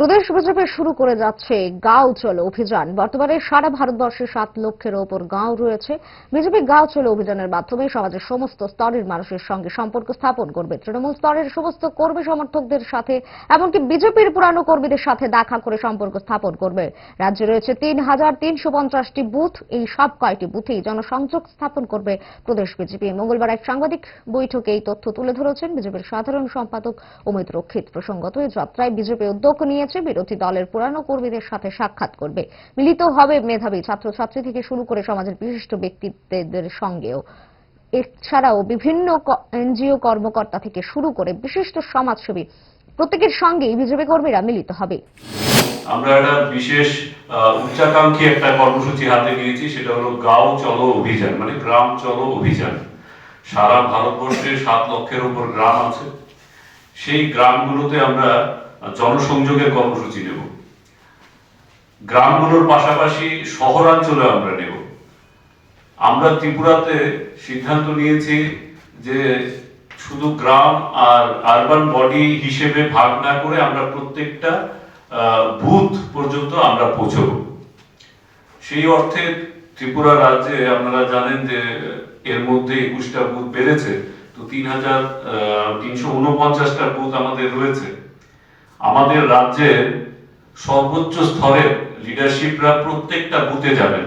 প্রদেশ BJP শুরু করে যাচ্ছে গাঁও চলো অভিযান। বর্তমানে সারা ভারতবর্ষে সাত লক্ষের ওপর গাঁও রয়েছে। বিজেপি গাঁও চলো অভিযানের মাধ্যমে সমাজের সমস্ত স্তরের মানুষের সঙ্গে সম্পর্ক স্থাপন করবে। তৃণমূল স্তরের সমস্ত কর্মী সমর্থকদের সাথে, এমনকি বিজেপির পুরানো কর্মীদের সাথে দেখা করে সম্পর্ক স্থাপন করবে। রাজ্যে রয়েছে তিন হাজার তিনশো পঞ্চাশটি বুথ। এই সব কয়টি বুথেই জনসংযোগ স্থাপন করবে প্রদেশ বিজেপি। মঙ্গলবার এক সাংবাদিক বৈঠকে এই তথ্য তুলে ধরেছেন বিজেপির সাধারণ সম্পাদক অমিত রক্ষিত। প্রসঙ্গত, এই যাত্রায় বিজেপি উদ্যোগ নিয়েছে বিরোধী দলের পুরানো কর্মীদের সাথে সাক্ষাৎ করবে। মিলিত হবে মেধাবী ছাত্রছাত্রী থেকে শুরু করে সমাজের বিশিষ্ট ব্যক্তিত্বদের সঙ্গেও। এছাড়াও বিভিন্ন এনজিও কর্মকর্তা থেকে শুরু করে বিশিষ্ট সমাজসেবী, প্রত্যেকের সঙ্গেই বিজেপি কর্মীরা মিলিত হবে। আমরা একটা বিশেষ উচ্চাকাঙ্ক্ষী একটা কর্মসূচি হাতে নিয়েছি, সেটা হলো গাঁও চলো অভিযান মানে গ্রাম চলো অভিযান। সারা ভারতবর্ষে সাত লক্ষের উপর গ্রাম আছে। সেই গ্রামগুলোতে আমরা জনসংযোগের কর্মসূচি নেব। গ্রামগুলোর পাশাপাশি শহরাঞ্চলে আমরা নেব। আমরা ত্রিপুরাতে সিদ্ধান্ত নিয়েছি যে শুধু গ্রাম আর আরবান বডি হিসেবে ভাগ না করে আমরা প্রত্যেকটা বুথ পর্যন্ত আমরা পৌঁছব। সেই অর্থে ত্রিপুরা রাজ্যে আপনারা জানেন যে এর মধ্যে একুশটা বুথ বেড়েছে, তো তিন হাজার তিনশো উনপঞ্চাশটা বুথ আমাদের রয়েছে। আমাদের রাজ্যের সর্বোচ্চ স্তরের লিডারশিপরা প্রত্যেকটা বুথে যাবেন।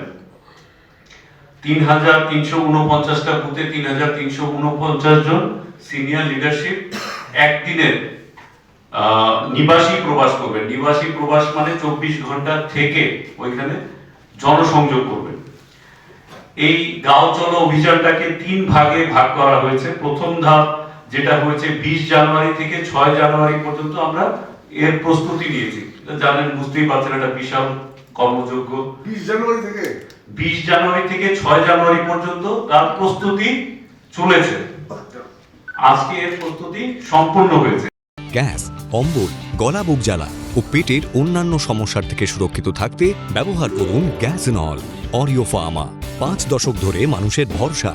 তিন হাজার তিনশো উনপঞ্চাশটা বুথে তিন হাজার তিনশো উনপঞ্চাশ জন সিনিয়র লিডারশিপ একদিনের নিবাসী প্রবাস করবেন। নিবাসী প্রবাস মানে চব্বিশ ঘণ্টা থেকে ওইখানে জনসংযোগ করবেন। এই গাঁও চলো অভিযানটাকে তিন ভাগে ভাগ করা হয়েছে। প্রথম ধাপ যেটা হয়েছে বিশ জানুয়ারি থেকে ছয় জানুয়ারি পর্যন্ত আমরা এর প্রস্তুতি নিয়েছি। জানেন বুঝতেই পারছেন একটা বিশাল কর্মযোগ্য। বিশ জানুয়ারি থেকে? বিশ জানুয়ারি থেকে ছয় জানুয়ারি পর্যন্ত তার প্রস্তুতি চলেছে। আজকে এর প্রস্তুতি সম্পূর্ণ হয়েছে। গ্যাস অম্বল গলা বুক জ্বালা ও পেটের অন্যান্য সমস্যার থেকে সুরক্ষিত থাকতে ব্যবহার করুন গ্যাস নল অরিও ফার্মা। পাঁচ দশক ধরে মানুষের ভরসা।